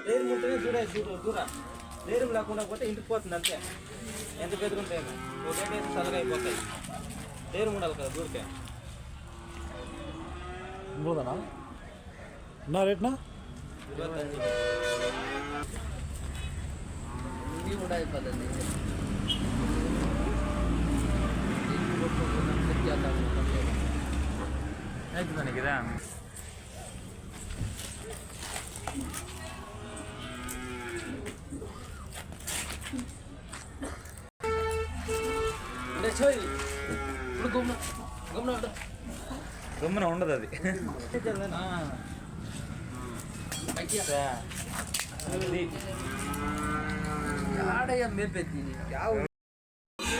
ಧೈರ್ಯ ಮುಟ್ಟನೆ ದೂರ ದೂರ ದೂರ ಧೈರ್యం లేకుండా పోతే ఇంటికి పోతుంది అంతే ఎంత బెదిరింటేమి ఒకటే చల్లగా అయిపోతాయి ధైర్యం ఉండాలి కదా దూరితే ఇంకోదనా నా రేట్నా ఇన్ని కూడా అయిపోతుంది ಆಯ್ತು ನನಗಿದೆ ఇప్పుడు గమ్న గమ్న ఉండదు గమ్మున ఉండదు అది ఆడయ్య మేపెత్తి ಯಾವ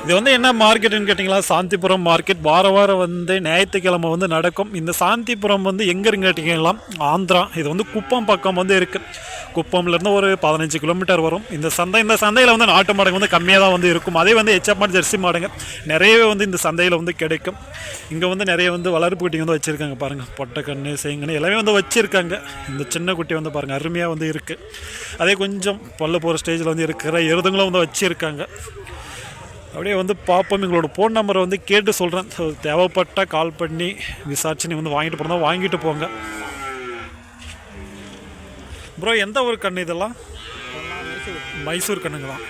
இது வந்து என்ன மார்க்கெட்டுன்னு கேட்டிங்களா? சாந்திபுரம் மார்க்கெட். வார வாரம் வந்து ஞாயிற்றுக்கிழமை வந்து நடக்கும். இந்த சாந்திபுரம் வந்து எங்கே கேட்டிங்கன்னா ஆந்திரா. இது வந்து குப்பம் பக்கம் வந்து இருக்குது குப்பம்லேருந்து ஒரு பதினஞ்சு கிலோமீட்டர் வரும். இந்த சந்தை இந்த சந்தையில் வந்து நாட்டு மாடுங்க வந்து கம்மியாக தான் வந்து இருக்கும். அதே வந்து எச்சப்பாடு ஜெர்சி மாடுங்க. நிறையவே வந்து இந்த சந்தையில் வந்து கிடைக்கும். இங்கே வந்து நிறைய வந்து வளர்ப்பு குட்டி வந்து வச்சுருக்காங்க பாருங்கள் பொட்டைக்கண்ணு சேங்கன்னு எல்லாமே வந்து வச்சுருக்காங்க. இந்த சின்ன குட்டி வந்து பாருங்கள் அருமையாக வந்து இருக்குது அதே கொஞ்சம் பல்ல போகிற ஸ்டேஜில் வந்து இருக்கிற எருதுங்களும் வந்து வச்சுருக்காங்க. அப்படியே வந்து பார்ப்போம். எங்களோட ஃபோன் நம்பரை வந்து கேட்டு சொல்கிறேன் ஸோ தேவைப்பட்டால் கால் பண்ணி விசாரிச்சு நீ வந்து வாங்கிட்டு போனால் வாங்கிட்டு போங்க. ப்ரோ எந்த ஒரு கண்ணு இதெல்லாம்? மைசூர் கண்ணுங்க தான்.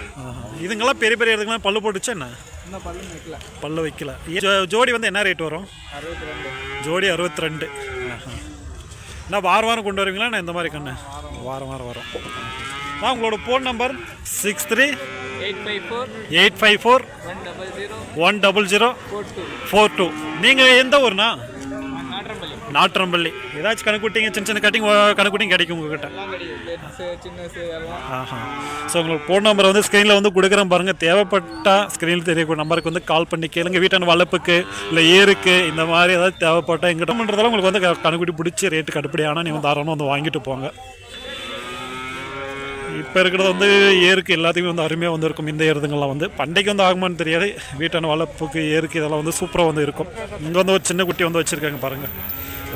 இதுங்கெல்லாம் பெரிய பெரிய இதுங்கெல்லாம் பல்லு போட்டுச்சா என்ன? பல்லு வைக்கல. பல்லு வைக்கல. ஜோ- ஜோடி வந்து என்ன ரேட் வரும்? ஜோடி அறுபத்தி ரெண்டு நான் வாரம் வாரம் கொண்டு வருவீங்களா நான் இந்த மாதிரி கண்ணு? வாரம். வாரம் வரும் நான் உங்களோட phone number six three eight five four one double zero four two நீங்கள் எந்த ஊர்னா நாற்றம்பள்ளி ஏதாச்சும் கணக்குட்டிங்க சின்ன சின்ன கட்டிங் கணக்குட்டிங்க கிடைக்கும் உங்ககிட்ட. ஆஹா. ஸோ உங்களுக்கு ஃபோன் நம்பர் வந்து ஸ்க்ரீனில் வந்து கொடுக்குறேன் பாருங்கள் தேவைப்பட்டா ஸ்க்ரீனில் தெரியக்கூடிய நம்பருக்கு வந்து கால் பண்ணி கேளுங்க. வீட்டான வளர்ப்புக்கு இல்லை ஏருக்கு இந்த மாதிரி ஏதாவது தேவைப்பட்டா எங்கிட்ட பண்ணுறதால உங்களுக்கு வந்து கணக்குட்டி பிடிச்சி ரேட்டு கட்டுப்படி ஆனால் நீங்கள் வந்து தாராளமாக வந்து வாங்கிட்டு போங்க. இப்போ இருக்கிறது வந்து ஏருக்கு எல்லாத்தையும் வந்து அருமையாக வந்து இருக்கும் இந்த எருதுங்கள்லாம் வந்து. பண்டைக்கு வந்து ஆகுமான்னு தெரியாது. வீட்டான வளர்ப்புக்கு ஏருக்கு இதெல்லாம் வந்து சூப்பராக வந்து இருக்கும். இங்கே வந்து ஒரு சின்ன குட்டி வந்து வச்சுருக்காங்க பாருங்கள்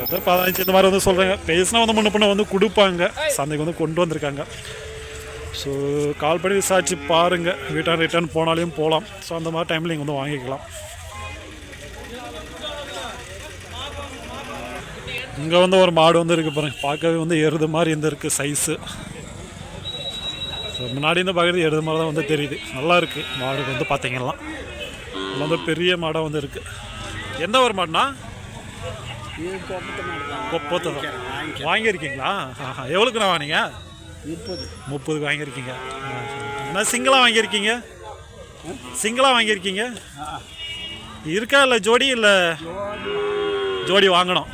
வந்து பதினஞ்சு இந்த மாதிரி வந்து சொல்கிறாங்க பேசினா வந்து முன்ன பண்ண வந்து கொடுப்பாங்க. சந்தைக்கு வந்து கொண்டு வந்திருக்காங்க. ஸோ கால் பண்ணி விசாரிச்சு பாருங்கள் ரிட்டர்ன் ரிட்டர்ன் போனாலையும் போகலாம் ஸோ அந்த மாதிரி டைமில் நீங்கள் வந்து வாங்கிக்கலாம். இங்கே வந்து ஒரு மாடு வந்து இருக்குது பாருங்கள் பார்க்கவே வந்து எருது மாதிரி இருந்து இருக்குது சைஸு ஸோ முன்னாடி இந்த பார்க்குறது எருது மாதிரி தான் வந்து தெரியுது. நல்லா இருக்குது மாடு வந்து பார்த்தீங்கன்னா வந்து பெரிய மாடாக வந்து இருக்குது எந்த ஒரு மாடுனா கொப்பத்தை தான் வாங்கியிருக்கீங்களா? ஆஹா எவ்வளோக்கு நான் வாங்கினீங்க? முப்பது. முப்பதுக்கு வாங்கியிருக்கீங்க. என்ன சிங்கிளாக வாங்கியிருக்கீங்க? சிங்கிளாக வாங்கியிருக்கீங்க? இருக்கா இல்லை ஜோடி இல்லை? ஜோடி வாங்கணும்.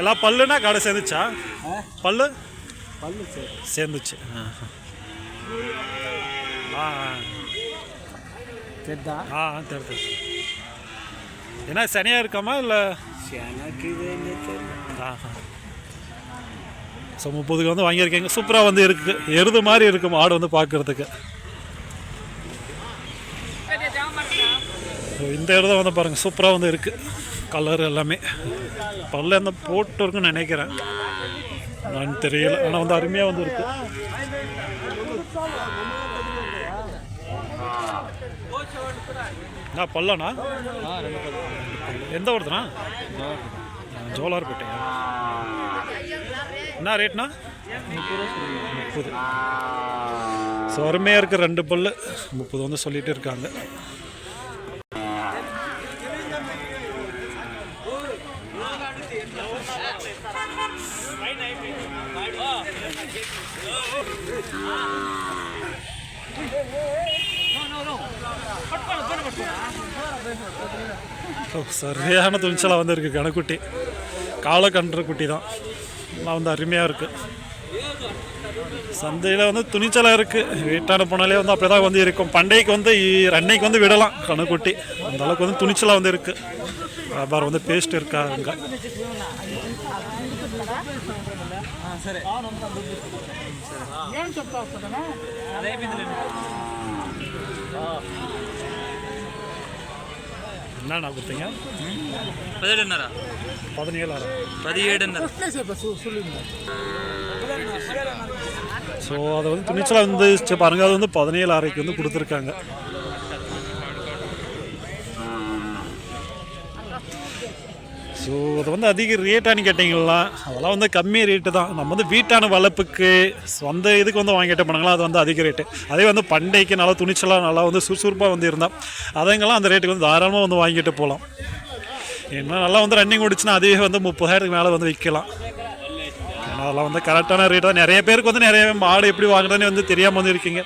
எல்லாம் பல்லுனா கடை சேர்ந்துச்சா? பல்லு? பல்லு சரி சேர்ந்துச்சு. ஆஹா. ஆ. சரிதா ஆ ஆ தெரியுது என்ன சனியாக இருக்காமா இல்லை? எனக்கு ஆஹா ஸோ முப்பதுக்கு வந்து வாங்கியிருக்கீங்க. சூப்பராக வந்து இருக்குது எருது மாதிரி இருக்கு மாடு வந்து பார்க்குறதுக்கு இந்த எருதை வந்து பாருங்கள் சூப்பராக வந்து இருக்குது கலர் எல்லாமே. பல்ல அந்த போட்டு இருக்குன்னு நினைக்கிறேன். நான் தெரியல. ஆனால் வந்து அருமையாக வந்து இருக்கு. நான் பல்லண்ணா? எந்த ஊருதுண்ணா? ஜோலார்பேட்டையா? என்ன ரேட்ண்ணா? முப்பது. ஸோ அருமையாக இருக்க. ரெண்டு பல்லு. முப்பது வந்து சொல்லிகிட்டு இருக்காங்க. சரியான துணிச்சலாக வந்து இருக்குது கணக்குட்டி. காலை கன்ற குட்டி தான். எல்லாம் வந்து அருமையாக இருக்குது சந்தையில் வந்து துணிச்சலாக இருக்குது வீட்டான போனாலே வந்து அப்படியே தான் வந்து இருக்கும். பண்டைக்கு வந்து அன்னைக்கு வந்து விடலாம் கணக்குட்டி. அந்த அளவுக்கு வந்து துணிச்சலாக வந்து இருக்குது வியாபாரம் வந்து பேஸ்ட் இருக்காங்க என்னண்ணா கொடுத்தீங்க பதினேழு பதினேழாயிரம் பதினேழு ஸோ அதை வந்து துணிச்சலாக வந்து பாருங்கள் அது வந்து பதினேழு அறைக்கு வந்து கொடுத்துருக்காங்க ஸோ அது வந்து அதிக ரேட்டானு கேட்டிங்களா? அதெல்லாம் வந்து கம்மி ரேட்டு தான். நம்ம வந்து வீட்டான வளர்ப்புக்கு சொந்த இதுக்கு வந்து வாங்கிட்டு போனாங்களா அது வந்து அதிக ரேட்டு அதே வந்து பண்டைக்கு நல்லா துணிச்சலாக நல்லா வந்து சுறுசுறுப்பாக வந்து இருந்தால் அதங்கெல்லாம் அந்த ரேட்டுக்கு வந்து தாராளமாக வந்து வாங்கிட்டு போகலாம் என்ன நல்லா வந்து ரன்னிங் ஓடிச்சுன்னா அதுவே வந்து முப்பதாயிரத்துக்கு மேலே வந்து விற்கலாம் ஏன்னா அதெல்லாம் வந்து கரெக்டான ரேட் தான். நிறைய பேருக்கு வந்து நிறைய மாடு எப்படி வாங்குறதுன்னு வந்து தெரியாமல் வந்து இருக்கீங்க.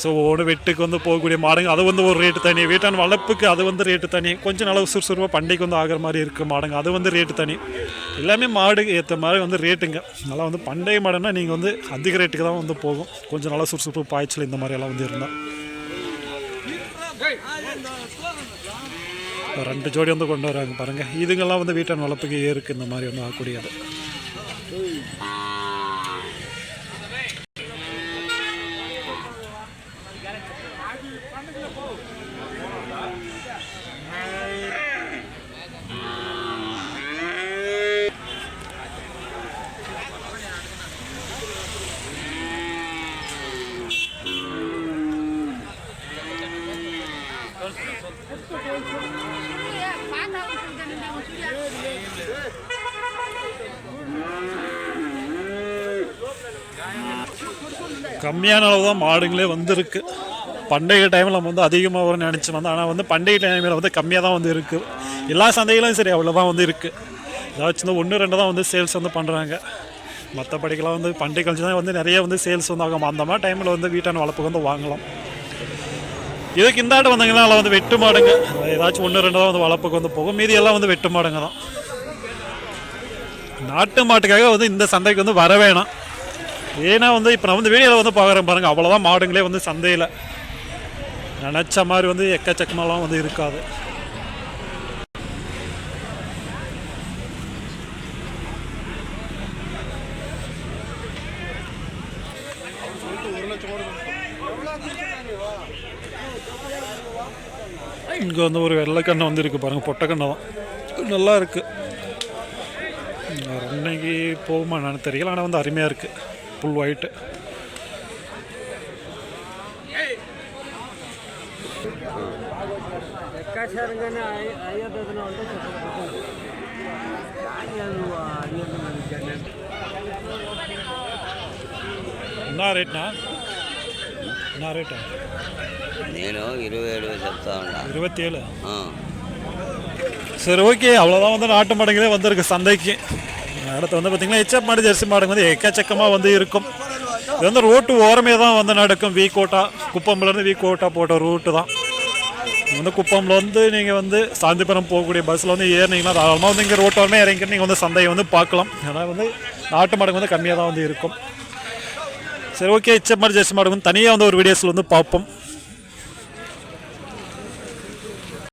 ஸோ ஒவ்வொரு வெட்டுக்கு வந்து போகக்கூடிய மாடுங்க அது வந்து ஒரு ரேட்டு தனி. வீட்டான வளர்ப்புக்கு அது வந்து ரேட்டு தனி. கொஞ்சம் நல்லா சுறுசுறுப்பாக பண்டைக்கு வந்து ஆகிற மாதிரி இருக்குது மாடுங்க அது வந்து ரேட்டு தனி. எல்லாமே மாடுக்கு ஏற்ற மாதிரி வந்து ரேட்டுங்க நல்லா வந்து பண்டைய மாடுன்னா நீங்கள் வந்து அதிக ரேட்டுக்கு தான் வந்து போகும். கொஞ்சம் நல்லா சுறுசுறுப்பு பாய்ச்சல் இந்த மாதிரி எல்லாம் வந்து இருந்தால் இப்போ ரெண்டு ஜோடி வந்து கொண்டு வராங்க பாருங்கள் இதுங்கெல்லாம் வந்து வீட்டான் வளர்ப்புக்கு ஏருக்கு இந்த மாதிரி வந்து ஆகக்கூடியது. கம்மியான அளவு தான் மாடுங்களே வந்திருக்கு. பண்டிகை டைமில் நம்ம வந்து அதிகமாக வரும்னு நினச்சி வந்தோம். ஆனால் வந்து பண்டிகை டைமில் வந்து கம்மியாக தான் வந்து இருக்குது எல்லா சந்தைகளும் சரி அவ்வளோதான் வந்து இருக்குது ஏதாச்சும் வந்து ஒன்று ரெண்டு தான் வந்து சேல்ஸ் வந்து பண்ணுறாங்க மற்றபடிக்கெல்லாம் வந்து பண்டிகை கழிச்சு தான் வந்து நிறைய வந்து சேல்ஸ் வந்து ஆகும். அந்த மாதிரி டைமில் வந்து வீட்டான வளர்ப்புக்கு வந்து வாங்கலாம். இதுக்கு இந்த ஆண்டு வந்தீங்கன்னா அதில் வந்து வெட்டு மாடுங்க. ஏதாச்சும் ஒன்று ரெண்டு தான் வந்து வளர்ப்புக்கு வந்து போகும். மீதி எல்லாம் வந்து வெட்டு மாடுங்க தான். நாட்டு மாட்டுக்காக வந்து இந்த சந்தைக்கு வந்து வர வேணாம். ஏன்னா வந்து இப்போ நான் வந்து வீடியோவில் வந்து பார்க்குறேன் பாருங்கள் அவ்வளோதான் மாடுங்களே வந்து சந்தையில். நினச்ச மாதிரி வந்து எக்கச்சக்கமாலாம் வந்து இருக்காது. இங்கே வந்து ஒரு வெள்ளைக்கண்ணை வந்து இருக்குது பாருங்கள் பொட்டக்கண்ணை தான். நல்லா இருக்குது இன்னைக்கு போகுமா என்னன்னு தெரியல ஆனால் வந்து அருமையாக இருக்குது புல் ஒயிட்டு లెక్కాచారంగానే అయ్య- అయ్యేదైనా ఉంటే చెప్పకపోతే కానీ అది అడిగేది మనకి జనం. என்ன ரேட்னா என்ன ரேட்டா నేను ఇరవై ఏడు చెప్తా ఉన్నా இருபத்தேழு ఆ. சரி ஓகே அவ்வளோதான் வந்து நாட்டு மாடுங்களே வந்திருக்கு சந்தைக்கு அடுத்து வந்து பார்த்தீங்கன்னா ஹெச்எப் மாடு ஜெர்சி மாடுங்க வந்து எக்கச்சக்கமாக வந்து இருக்கும். இது வந்து ரோட்டு ஓரமே தான் வந்து நடக்கும். வீ கோட்டா குப்பம்லேருந்து வீ கோட்டா போட்ட ரூட்டு தான். வந்து குப்பம்ல வந்து நீங்கள் வந்து சாந்திபுரம் போகக்கூடிய பஸ்ஸில் வந்து ஏறினீங்கன்னா தாராளமாக வந்து இங்கே ரோட்டோரமே இறங்கிட்டு நீங்கள் வந்து சந்தையை வந்து பார்க்கலாம். ஏன்னா வந்து நாட்டு மாடுங்க வந்து கம்மியாக தான் வந்து இருக்கும். சரி ஓகே ஹெச்எப் மாடு ஜெர்சி மாடு வந்து தனியாக வந்து ஒரு வீடியோஸில் வந்து பார்ப்போம்.